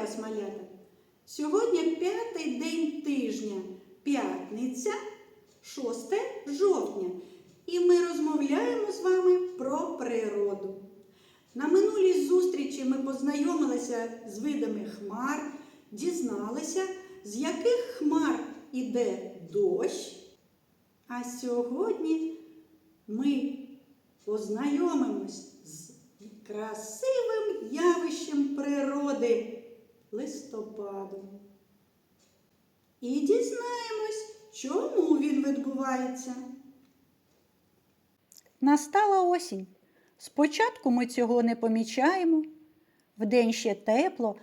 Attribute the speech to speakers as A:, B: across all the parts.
A: вас, малята! Сьогодні п'ятий день тижня, п'ятниця, 6 жовтня. І ми розмовляємо з вами про природу. На минулій зустрічі ми познайомилися з видами хмар, дізналися, з яких хмар іде дощ. А сьогодні ми познайомимось з красивим явищем природи листопадом. І дізнаємось, чому він відбувається.
B: Настала осінь. Спочатку ми цього не помічаємо. Вдень ще тепло,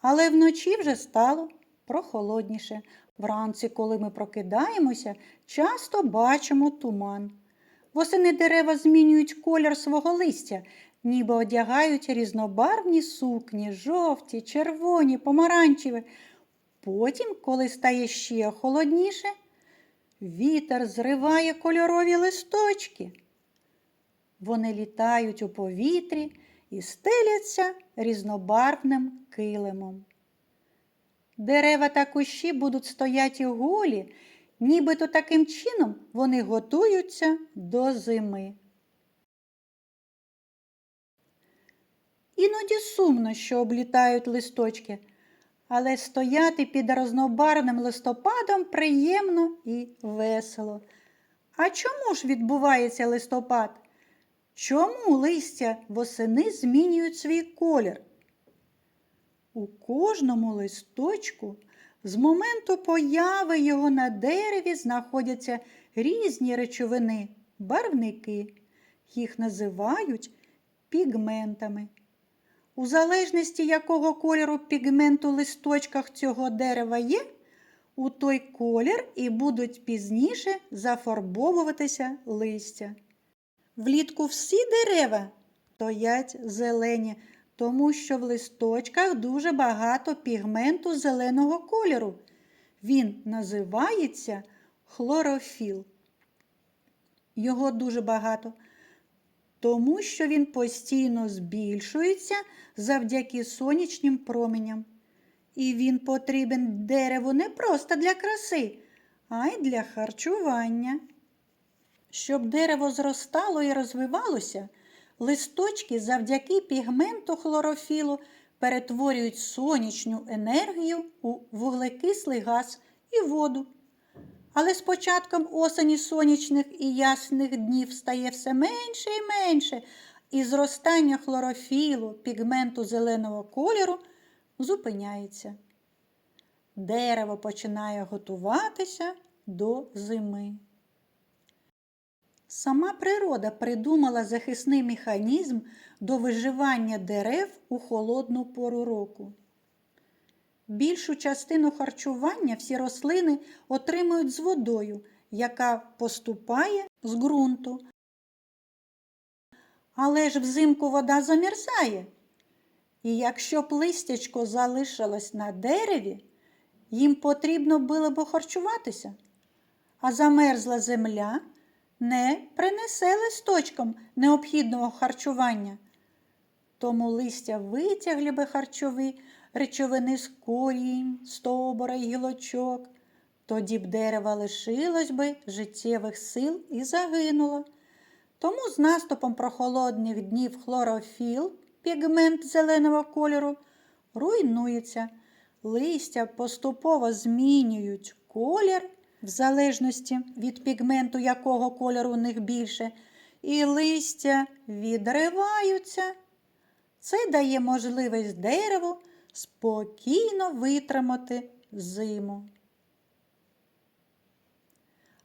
B: але вночі вже стало прохолодніше. Вранці, коли ми прокидаємося, часто бачимо туман. Восени дерева змінюють колір свого листя, ніби одягають різнобарвні сукні, жовті, червоні, помаранчеві. Потім, коли стає ще холодніше, вітер зриває кольорові листочки. Вони літають у повітрі і стеляться різнобарвним килимом. Дерева та кущі будуть стояти голі, нібито таким чином вони готуються до зими. Іноді сумно, що облітають листочки, але стояти під рознобарвним листопадом приємно і весело. А чому ж відбувається листопад? Чому листя восени змінюють свій колір? У кожному листочку з моменту появи його на дереві знаходяться різні речовини, барвники. Їх називають пігментами. У залежності якого кольору пігмент у листочках цього дерева є, у той колір і будуть пізніше зафарбовуватися листя. Влітку всі дерева стоять зелені, тому що в листочках дуже багато пігменту зеленого кольору. Він називається хлорофіл. Його дуже багато, тому що він постійно збільшується завдяки сонячним променям. І він потрібен дереву не просто для краси, а й для харчування. Щоб дерево зростало і розвивалося, листочки завдяки пігменту хлорофілу перетворюють сонячну енергію у вуглекислий газ і воду. Але з початком осені сонячних і ясних днів стає все менше і менше, і зростання хлорофілу, пігменту зеленого кольору зупиняється. Дерево починає готуватися до зими. Сама природа придумала захисний механізм до виживання дерев у холодну пору року. Більшу частину харчування всі рослини отримують з водою, яка поступає з ґрунту. Але ж взимку вода замерзає. І якщо б листячко залишилось на дереві, їм потрібно було б харчуватися, а замерзла земля не принесе листочкам необхідного харчування. Тому листя витягли би харчові речовини з корінь, стовбура і гілочок. Тоді б дерево лишилось би життєвих сил і загинуло. Тому з наступом прохолодних днів хлорофіл, пігмент зеленого кольору, руйнується. Листя поступово змінюють колір в залежності від пігменту, якого кольору у них більше, і листя відриваються. Це дає можливість дереву спокійно витримати зиму.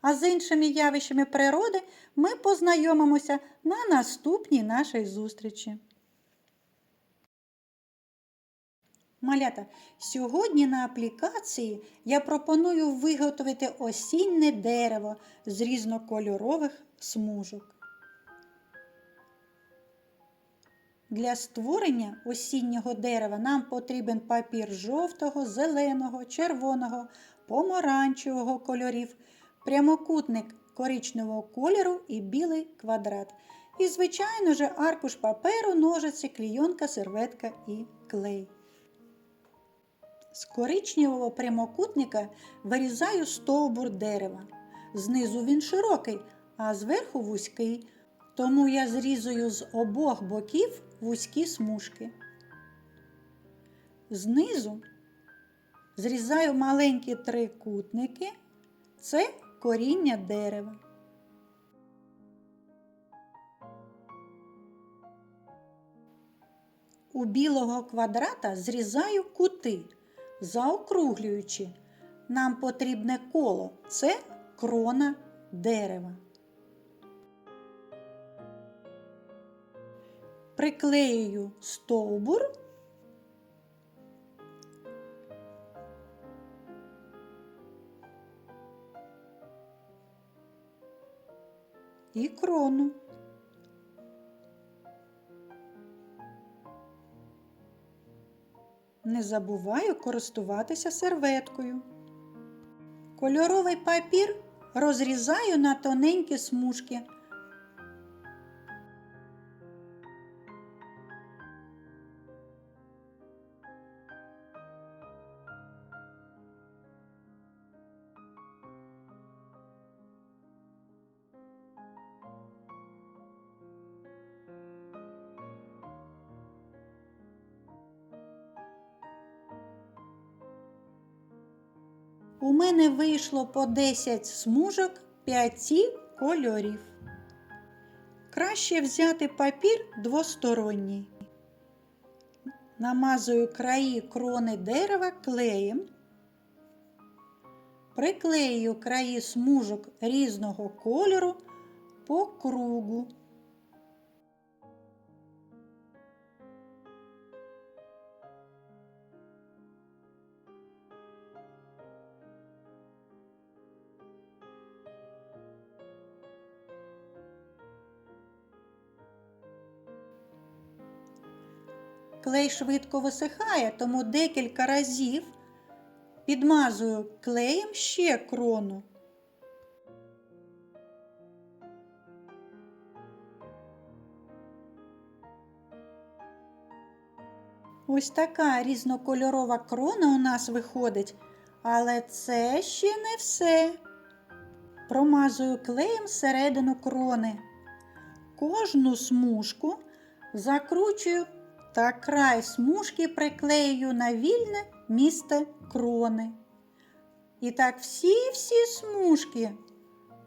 B: А з іншими явищами природи ми познайомимося на наступній нашій зустрічі. Малята, сьогодні на аплікації я пропоную виготовити осіннє дерево з різнокольорових смужок. Для створення осіннього дерева нам потрібен папір жовтого, зеленого, червоного, помаранчевого кольорів, прямокутник коричневого кольору і білий квадрат. І, звичайно ж, аркуш паперу, ножиці, клійонка, серветка і клей. З коричневого прямокутника вирізаю стовбур дерева. Знизу він широкий, а зверху вузький, тому я зрізую з обох боків вузькі смужки. Знизу зрізаю маленькі трикутники. Це коріння дерева. У білого квадрата зрізаю кути, заокруглюючи. Нам потрібне коло це крона дерева. Приклеюю стовбур. І крону. Не забуваю користуватися серветкою. Кольоровий папір розрізаю на тоненькі смужки. У мене вийшло по 10 смужок 5 кольорів. Краще взяти папір двосторонній. Намазую краї крони дерева клеєм. Приклею краї смужок різного кольору по кругу. Клей швидко висихає, тому декілька разів підмазую клеєм ще крону. Ось така різнокольорова крона у нас виходить, але це ще не все. Промазую клеєм середину крони. Кожну смужку закручую та край смужки приклею на вільне місце крони. І так всі-всі смужки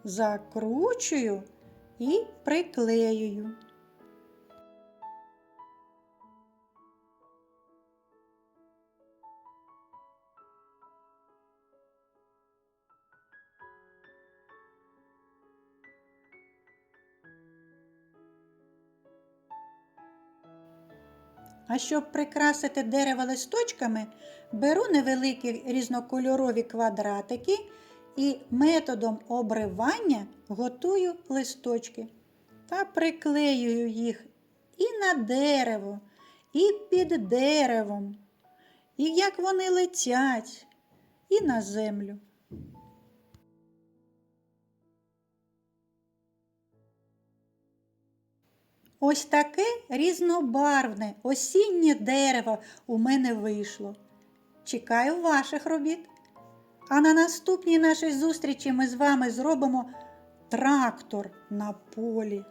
B: закручую і приклеюю. А щоб прикрасити дерево листочками, беру невеликі різнокольорові квадратики і методом обривання готую листочки та приклеюю їх і на дерево, і під деревом, і як вони летять, і на землю. Ось таке різнобарвне осіннє дерево у мене вийшло. Чекаю ваших робіт. А на наступній нашій зустрічі ми з вами зробимо трактор на полі.